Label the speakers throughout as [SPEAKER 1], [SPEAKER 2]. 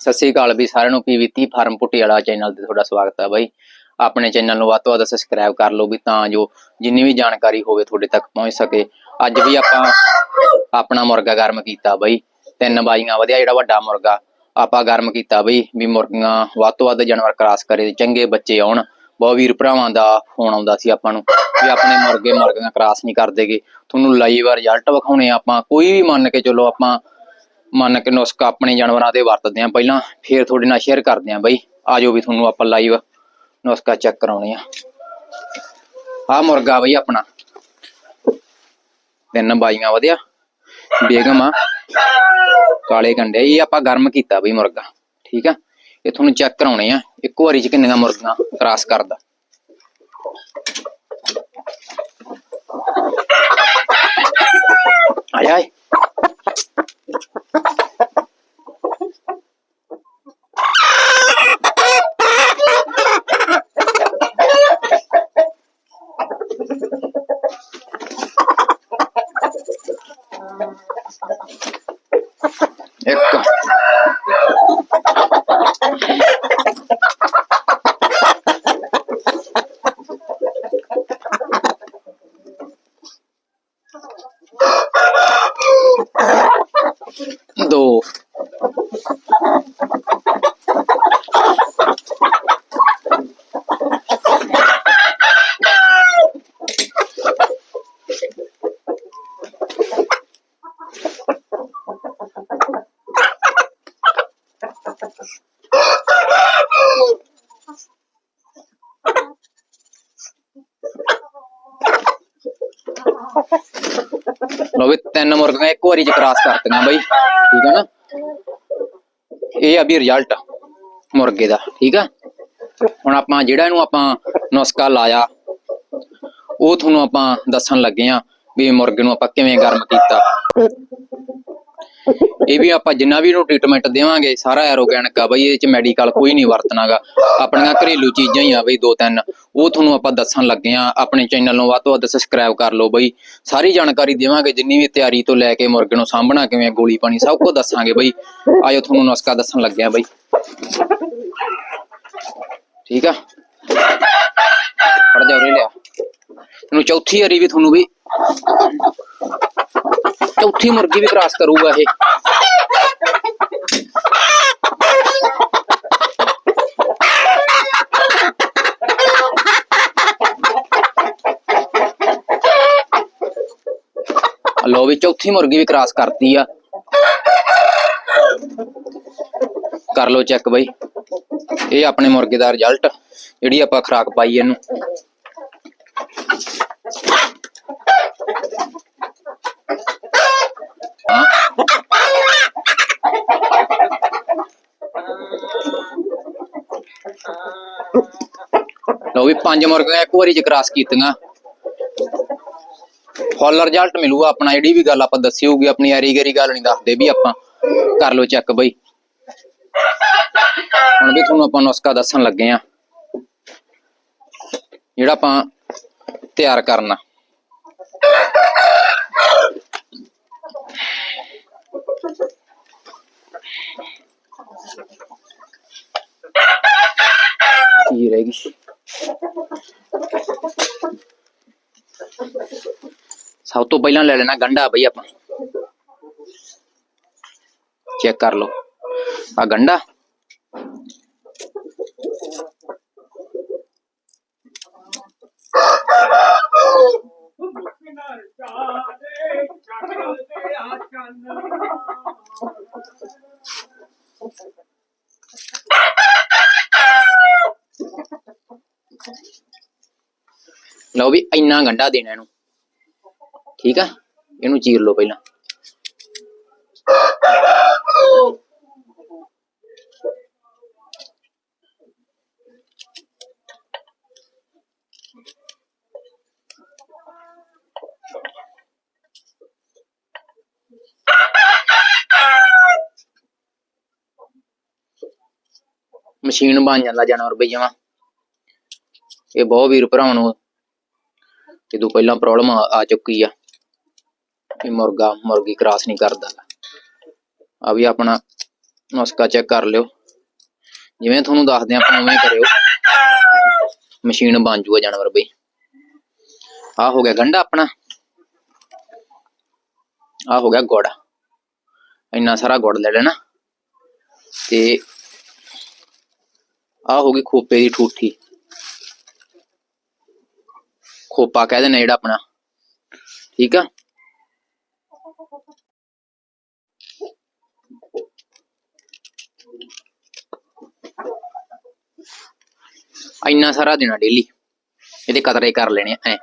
[SPEAKER 1] ਸਤਿ ਸ੍ਰੀ ਅਕਾਲ ਵੀ ਸਾਰਿਆਂ ਨੂੰ ਪੀਵੀਤੀ ਫਾਰਮ ਪੁੱਟੀ ਵਾਲਾ ਚੈਨਲ ਤੇ ਤੁਹਾਡਾ ਸਵਾਗਤ ਹੈ ਬਾਈ। ਆਪਣੇ ਚੈਨਲ ਨੂੰ ਵੱਧ ਤੋਂ ਵੱਧ ਸਬਸਕ੍ਰਾਈਬ ਕਰ ਲਓ ਵੀ ਤਾਂ ਜੋ ਜਿੰਨੀ ਵੀ ਜਾਣਕਾਰੀ ਹੋਵੇ ਤੁਹਾਡੇ ਤੱਕ ਪਹੁੰਚ ਸਕੇ। ਅੱਜ ਵੀ ਆਪਾਂ ਆਪਣਾ ਮੁਰਗਾ ਗਰਮ ਕੀਤਾ ਬਾਈ। ਤਿੰਨ ਬਾਈਆਂ, ਵਧਿਆ ਜਿਹੜਾ ਵੱਡਾ ਮੁਰਗਾ। ਆਪਾਂ ਗਰਮ ਕੀਤਾ ਬਈ ਵੀ ਮੁਰਗੀਆਂ ਵੱਧ ਤੋਂ ਵੱਧ ਜਾਨਵਰ ਕਰਾਸ ਕਰੇ ਚੰਗੇ ਬੱਚੇ ਆਉਣ। ਬਹੁਤ ਵੀਰ ਭਰਾਵਾਂ ਦਾ ਫੋਨ ਆਉਂਦਾ ਸੀ ਆਪਾਂ ਨੂੰ ਵੀ ਆਪਣੇ ਮੁਰਗੇ ਮੁਰਗੀਆਂ ਕਰਾਸ ਨਹੀਂ ਕਰਦੇਗੇ। ਤੁਹਾਨੂੰ ਲਾਈਵ ਰਿਜ਼ਲਟ ਵਿਖਾਉਣੇ ਆਪਾਂ। ਕੋਈ ਵੀ ਮੰਨ ਕੇ ਚਲੋ ਆਪਾਂ ਮੰਨ ਕੇ ਨੁਸਖਾ ਆਪਣੇ ਜਾਨਵਰਾਂ ਤੇ ਵਰਤਦੇ ਆ ਪਹਿਲਾਂ ਫੇਰ ਤੁਹਾਡੇ ਨਾਲ ਸ਼ੇਅਰ ਕਰਦੇ ਆ ਬਈ। ਆਜੋ ਵੀ ਤੁਹਾਨੂੰ ਆਪਾਂ ਲਾਈਵ ਨੁਸਖਾ ਚੈੱਕ ਕਰਾਉਣੇ ਆ। ਆ ਮੁਰਗਾ ਬਈ ਆਪਣਾ। ਤਿੰਨ ਬਾਈਆਂ ਵਧਿਆ। ਬੇਗਮ ਆ। ਕਾਲੇ ਕੰਡੇ ਇਹ ਆਪਾਂ ਗਰਮ ਕੀਤਾ ਬਈ ਮੁਰਗਾ। ਠੀਕ ਆ? ਇਹ ਤੁਹਾਨੂੰ ਚੈੱਕ ਕਰਾਉਣੇ ਆ। ਇੱਕ ਵਾਰੀ ਚ ਕਿੰਨੀਆਂ ਮੁਰਗੀਆਂ ਕ੍ਰਾਸ ਕਰਦਾ। ਆਏ ਆਏ ਇੱਕ ਦੋ ਲੋ ਵੀ ਤਿੰਨ ਮੁਰਗੀਆਂ ਇੱਕ ਵਾਰੀ ਚ ਕ੍ਰਾਸ ਕਰਤੀਆਂ ਬਈ। ਠੀਕ ਹੈ ਨਾ? ਇਹ ਆ ਵੀ ਰਿਜ਼ਲਟ ਮੁਰਗੇ ਦਾ, ਠੀਕ ਆ? ਹੁਣ ਆਪਾਂ ਜਿਹੜਾ ਇਹਨੂੰ ਆਪਾਂ ਨੁਸਖਾ ਲਾਇਆ, ਉਹ ਤੁਹਾਨੂੰ ਆਪਾਂ ਦੱਸਣ ਲੱਗੇ ਆ ਵੀ ਮੁਰਗੇ ਨੂੰ ਆਪਾਂ ਕਿਵੇਂ ਗਰਮ ਕੀਤਾ। ਇਹ ਵੀ ਆਪਾਂ ਜਿੰਨਾ ਵੀ ਇਹਨੂੰ ਟ੍ਰੀਟਮੈਂਟ ਦੇਵਾਂਗੇ, ਸਾਰਾ ਐਰੋਗੈਨਿਕ ਆ ਬਈ ਇਹਦੇ ਚ ਮੈਡੀਕਲ ਕੋਈ ਨਹੀਂ ਵਰਤਣਾਗਾ। ਆਪਣੀਆਂ ਘਰੇਲੂ ਚੀਜ਼ਾਂ ਹੀ ਆ ਬਈ, ਦੋ ਤਿੰਨ। ਉਹ ਤੁਹਾਨੂੰ ਆਪਾਂ ਦੱਸਣ ਲੱਗੇ ਆ। ਆਪਣੇ ਚੈਨਲ ਨੂੰ ਵੱਧ ਤੋਂ ਵੱਧ ਸਬਸਕ੍ਰਾਈਬ ਕਰ ਲਓ ਬਈ। ਸਾਰੀ ਜਾਣਕਾਰੀ ਦੇਵਾਂਗੇ, ਜਿੰਨੀ ਵੀ ਤਿਆਰੀ ਤੋਂ ਲੈ ਕੇ ਮੁਰਗੇ ਨੂੰ ਸਾਂਭਣਾ, ਕਿਵੇਂ ਗੋਲੀ ਪਾਣੀ, ਸਭ ਕੁਝ ਦੱਸਾਂਗੇ ਬਈ। ਆਜੋ ਤੁਹਾਨੂੰ ਨੁਸਖਾ ਦੱਸਣ ਲੱਗੇ ਆ ਬਈ। ਠੀਕ ਆ? ਫੜ ਜਾ ਉਰੇ ਲਿਆ। ਇਹਨੂੰ ਚੌਥੀ ਵਾਰੀ ਵੀ ਤੁਹਾਨੂੰ ਵੀ ਚੌਥੀ ਮੁਰਗੀ ਵੀ ਕ੍ਰਾਸ ਕਰੂਗਾ ਇਹ। ਲੋ ਵੀ, ਚੌਥੀ ਮੁਰਗੀ ਵੀ ਕ੍ਰਾਸ ਕਰਤੀ ਆ। ਕਰ ਲੋ ਚੈੱਕ ਬਈ। ਇਹ ਆਪਣੇ ਮੁਰਗੇ ਦਾ ਰਿਜ਼ਲਟ ਜਿਹੜੀ ਆਪਾਂ ਖਰਾਕ ਪਾਈ ਇਹਨੂੰ। ਲੋ ਵੀ ਪੰਜ ਮੁਰਗੀਆਂ ਇੱਕ ਵਾਰੀ ਚ ਕ੍ਰਾਸ ਕੀਤੀਆਂ। ਫੁੱਲ ਰਿਜ਼ਲਟ ਮਿਲੂਗਾ ਆਪਣਾ, ਜਿਹੜੀ ਵੀ ਗੱਲ ਆਪਾਂ ਦੱਸੀ ਹੋਊਗੀ, ਆਪਣੀ ਯਾਰੀ ਗਰੀ ਗੱਲ ਨਹੀਂ ਦੱਸਦੇ ਵੀ ਆਪਾਂ। ਕਰ ਲੋ ਚੈੱਕ ਬਈ। ਹੁਣ ਵੀ ਤੁਹਾਨੂੰ ਆਪਾਂ ਨੁਸਖਾ ਦੱਸਣ ਲੱਗੇ ਆ। ਜਿਹੜਾ ਆਪਾਂ ਤਿਆਰ ਕਰਨਾ ਕੀ ਰਹਿ ਗਈ ਸਭ ਤੋਂ ਪਹਿਲਾਂ ਲੈ ਲੈਣਾ ਗੰਡਾ ਬਈ ਆਪਾਂ। ਚੈੱਕ ਕਰ ਲਓ। ਆ ਗੰਡਾ ਲਓ ਵੀ ਇੰਨਾ ਗੰਡਾ ਦੇਣਾ ਇਹਨੂੰ। ਠੀਕ ਆ? ਇਹਨੂੰ ਚੀਰ ਲਓ ਪਹਿਲਾਂ। ਮਸ਼ੀਨ ਬਣ ਜਾਂਦਾ ਜਾਨਵਰ ਬਈ ਜਮਾ। ਇਹ ਬਹੁਤ ਵੀਰ ਭਰਾਵਾਂ ਨੂੰ ਜਦੋਂ ਪਹਿਲਾਂ ਪ੍ਰੋਬਲਮ ਆ ਚੁੱਕੀ ਆ। ਇਹ ਮੁਰਗਾ ਮੁਰਗੀ ਕ੍ਰਾਸ ਨਹੀਂ ਕਰਦਾ। ਆ ਵੀ ਆਪਣਾ ਨੁਸਖਾ ਚੈੱਕ ਕਰ ਲਿਓ। ਜਿਵੇਂ ਤੁਹਾਨੂੰ ਦੱਸਦੇ ਆ ਆਪਾਂ ਉਵੇਂ ਕਰਿਓ। ਮਸ਼ੀਨ ਬਣ ਜੂਗਾ ਜਾਨਵਰ ਬਈ। ਆ ਹੋ ਗਿਆ ਗੰਡਾ ਆਪਣਾ। ਆ ਹੋ ਗਿਆ ਗੁੜ। ਇੰਨਾ ਸਾਰਾ ਗੁੜ ਲੈ ਲੈਣਾ। ਤੇ ਆ ਹੋ ਗਈ ਖੋਪੇ ਦੀ ਠੂਠੀ। ਖੋਪਾ ਕਹਿ ਦਿੰਦੇ ਜਿਹੜਾ ਆਪਣਾ। ਠੀਕ ਆ? ਇੰਨਾ ਸਾਰਾ ਦੇਣਾ ਡੇਲੀ ਇਹਦੇ ਕਤਰੇ ਕਰ ਲੈਣੇ ਐ।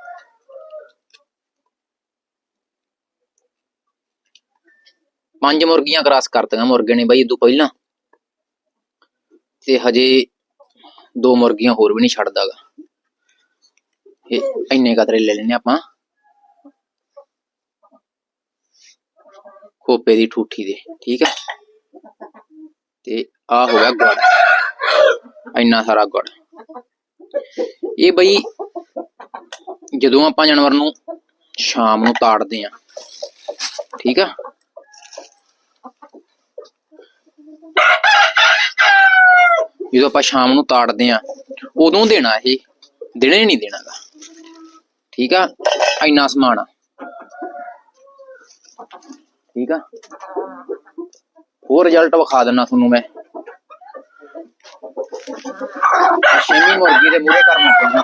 [SPEAKER 1] ਪੰਜ ਮੁਰਗੀਆਂ ਕਰਾਸ ਕਰਤੀਆਂ ਮੁਰਗੇ ਨੇ ਬਾਈ ਇਦੋਂ ਪਹਿਲਾਂ। ਤੇ ਹਜੇ ਦੋ ਮੁਰਗੀਆਂ ਹੋਰ ਵੀ ਨਹੀਂ ਛੱਡਦਾਗਾ। ਇਹ ਇੰਨੇ ਕਤਰੇ ਲੈ ਲੈਣੇ ਆਪਾਂ। ਖੋਪੇ ਦੀ ਠੂਠੀ ਦੇ, ਠੀਕ ਹੈ। ਤੇ ਆ ਹੋ ਗਿਆ ਗੁੜ। ਇੰਨਾ ਸਾਰਾ ਗੁੜ। ਇਹ ਬਈ ਜਦੋਂ ਆਪਾਂ ਜਾਨਵਰ ਨੂੰ ਸ਼ਾਮ ਨੂੰ ਤਾੜਦੇ ਆ ਠੀਕ ਆ? ਜਦੋਂ ਆਪਾਂ ਸ਼ਾਮ ਨੂੰ ਤਾੜਦੇ ਆ ਉਦੋਂ ਦੇਣਾ ਇਹ, ਦਿਨੇ ਨਹੀਂ ਦੇਣਾਗਾ, ਠੀਕ ਆ? ਇੰਨਾ ਸਮਾਨ ਆ। ਠੀਕ ਆ? ਹੋਰ ਰਿਜ਼ਲਟ ਵਿਖਾ ਦਿੰਨਾ ਤੁਹਾਨੂੰ ਮੈਂ। ਆਹ ਛੇਵੀਂ ਮੁਰਗੀ ਦੇ ਮੂਹਰੇ ਕਰਨਾ ਪੈਂਦਾ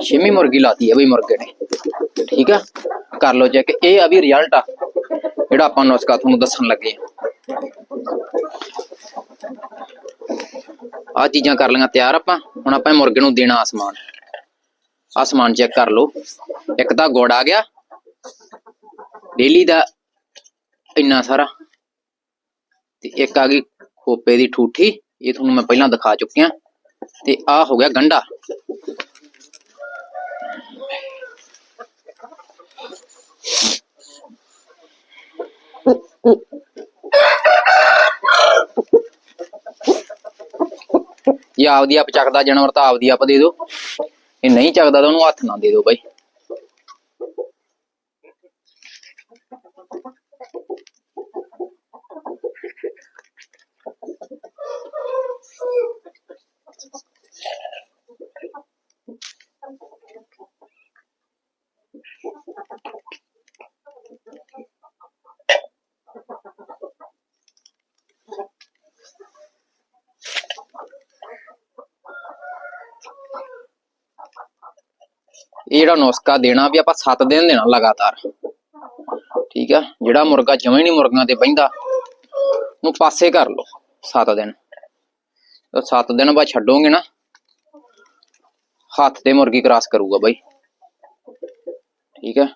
[SPEAKER 1] ਛੇਵੀਂ ਮੁਰਗੀ ਲਾਤੀ ਹੈ ਬਈ ਮੁਰਗੇ ਨੇ ਠੀਕ ਆ ਕਰ ਲਓ ਚੈੱਕ ਇਹ ਆ ਵੀ ਰਿਜ਼ਲਟ ਆ ਜਿਹੜਾ ਆਪਾਂ ਨੁਸਖਾ ਤੁਹਾਨੂੰ ਦੱਸਣ ਲੱਗੇ ਆ ਆ ਚੀਜ਼ਾਂ ਕਰ ਲਈਆਂ, ਤਿਆਰ ਆਪਾਂ। ਹੁਣ ਆਪਾਂ ਮੁਰਗੇ ਨੂੰ ਦੇਣਾ ਆਸਮਾਨ ਆਸਮਾਨ ਚੈੱਕ ਕਰ ਲਓ। ਇੱਕ ਤਾਂ ਗੁੜ ਆ ਗਿਆ। ਡੇਲੀ ਦਾ ਇੰਨਾ ਸਾਰਾ। ਤੇ ਇੱਕ ਆ ਗਈ ਖੋਪੇ ਦੀ ਠੂਠੀ। ਇਹ ਤੁਹਾਨੂੰ ਮੈਂ ਪਹਿਲਾਂ ਦਿਖਾ ਚੁੱਕਿਆ ਤੇ ਆ ਹੋ ਗਿਆ ਗੰਡਾ ਜੇ ਆਪਦੀ ਆਪ ਚੱਕਦਾ ਜਾਨਵਰ ਤਾਂ ਆਪਦੀ ਆਪ ਦੇ ਦਿਓ। ਇਹ ਨਹੀਂ ਚੱਕਦਾ ਤਾਂ ਉਹਨੂੰ ਹੱਥ ਨਾ ਦੇ ਦਿਓ ਬਾਈ। ਜਿਹੜਾ ਨੁਸਖਾ ਦੇਣਾ ਵੀ ਆਪਾਂ 7 ਦਿਨ ਦੇਣਾ ਲਗਾਤਾਰ। ਠੀਕ ਆ? ਜਿਹੜਾ ਮੁਰਗਾ ਜਮਾਂ ਹੀ ਨਹੀਂ ਮੁਰਗਾਂ ਤੇ ਬਹਿੰਦਾ ਨੂੰ ਪਾਸੇ ਕਰ ਲਓ 7 ਦਿਨ। ਤਾਂ 7 ਦਿਨ ਬਾਅਦ ਛੱਡੋਗੇ ਨਾ, ਹੱਥ ਤੇ ਮੁਰਗੀ ਕ੍ਰਾਸ ਕਰੂਗਾ ਬਾਈ। ਠੀਕ ਹੈ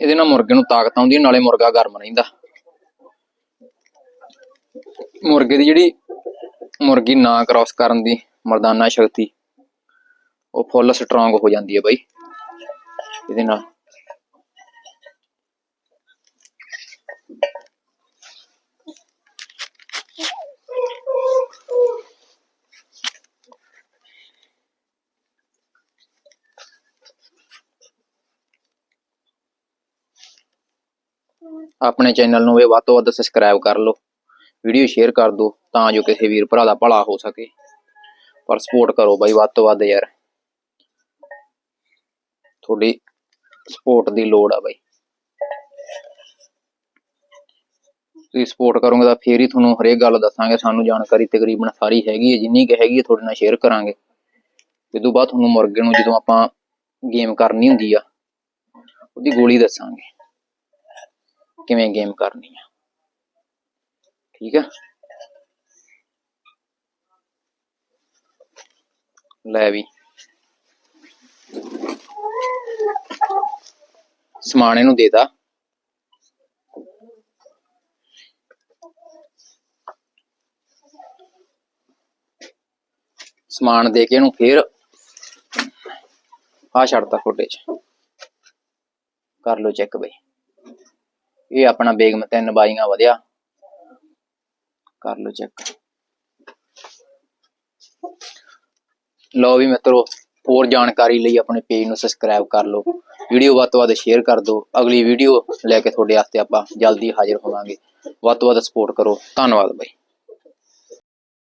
[SPEAKER 1] ਇਹਦੇ ਨਾਲ ਮੁਰਗੇ ਨੂੰ ਤਾਕਤ ਆਉਂਦੀ ਨਾਲੇ ਮੁਰਗਾ ਗਰਮ ਰਹਿੰਦਾ। ਮੁਰਗੇ ਦੀ ਜਿਹੜੀ ਮੁਰਗੀ ਨਾ ਕ੍ਰਾਸ ਕਰਨ ਦੀ ਮਰਦਾਨਾ ਸ਼ਕਤੀ, ਉਹ ਫੁੱਲ ਸਟਰੋਂਗ ਹੋ ਜਾਂਦੀ ਹੈ ਬਾਈ ਇਹਦੇ ਨਾਲ। ਆਪਣੇ ਚੈਨਲ ਨੂੰ ਇਹ ਵੱਧ ਤੋਂ ਵੱਧ ਸਬਸਕ੍ਰਾਈਬ ਕਰ ਲਓ। ਵੀਡੀਓ ਸ਼ੇਅਰ ਕਰ ਦਿਓ ਤਾਂ ਜੋ ਕਿਸੇ ਵੀਰ ਭਰਾ ਦਾ ਭਲਾ ਹੋ ਸਕੇ। ਪਰ ਸਪੋਰਟ ਕਰੋ ਬਾਈ, ਵੱਧ ਤੋਂ ਵੱਧ ਯਾਰ। ਤੁਹਾਡੀ ਸਪੋਰਟ ਦੀ ਲੋੜ ਆ ਬਾਈ। ਤੁਸੀਂ ਸਪੋਰਟ ਕਰੋਗੇ ਤਾਂ ਫੇਰ ਹੀ ਤੁਹਾਨੂੰ ਹਰੇਕ ਗੱਲ ਦੱਸਾਂਗੇ। ਸਾਨੂੰ ਜਾਣਕਾਰੀ ਤਕਰੀਬਨ ਸਾਰੀ ਹੈਗੀ ਹੈ, ਜਿੰਨੀ ਕੁ ਹੈਗੀ ਹੈ, ਤੁਹਾਡੇ ਨਾਲ ਸ਼ੇਅਰ ਕਰਾਂਗੇ। ਇਸ ਤੋਂ ਬਾਅਦ ਤੁਹਾਨੂੰ ਮੁਰਗੇ ਨੂੰ ਜਦੋਂ ਆਪਾਂ ਗੇਮ ਕਰਨੀ ਹੁੰਦੀ ਆ, ਉਹਦੀ ਗੋਲੀ ਦੱਸਾਂਗੇ। ਕਿਵੇਂ ਗੇਮ ਕਰਨੀ ਆ। ਠੀਕ ਆ। ਲੈ ਵੀ। ਸਮਾਨ ਇਹਨੂੰ ਦੇਤਾ ਸਮਾਨ ਦੇ ਕੇ ਇਹਨੂੰ ਫੇਰ ਆ ਛੱਡਤਾ ਖੋਟੇ ਚ। ਕਰ ਲਓ ਚੈੱਕ ਬਈ। ਇਹ ਆਪਣਾ ਬੇਗਮ ਤਿੰਨ ਬਾਈਆਂ ਵਧਿਆ। ਕਰ ਲਓ ਚੈੱਕ ਲਓ ਵੀ ਮਿੱਤਰੋ, ਹੋਰ ਜਾਣਕਾਰੀ ਲਈ ਆਪਣੇ ਪੇਜ ਨੂੰ ਸਬਸਕ੍ਰਾਈਬ ਕਰ ਲਓ। ਵੀਡੀਓ ਵੱਧ ਤੋਂ ਵੱਧ ਸ਼ੇਅਰ ਕਰ ਦਿਓ। ਅਗਲੀ ਵੀਡੀਓ ਲੈ ਕੇ ਤੁਹਾਡੇ ਵਾਸਤੇ ਆਪਾਂ ਜਲਦੀ ਹਾਜ਼ਰ ਹੋਵਾਂਗੇ। ਵੱਧ ਤੋਂ ਵੱਧ ਸਪੋਰਟ ਕਰੋ। ਧੰਨਵਾਦ ਬਾਈ।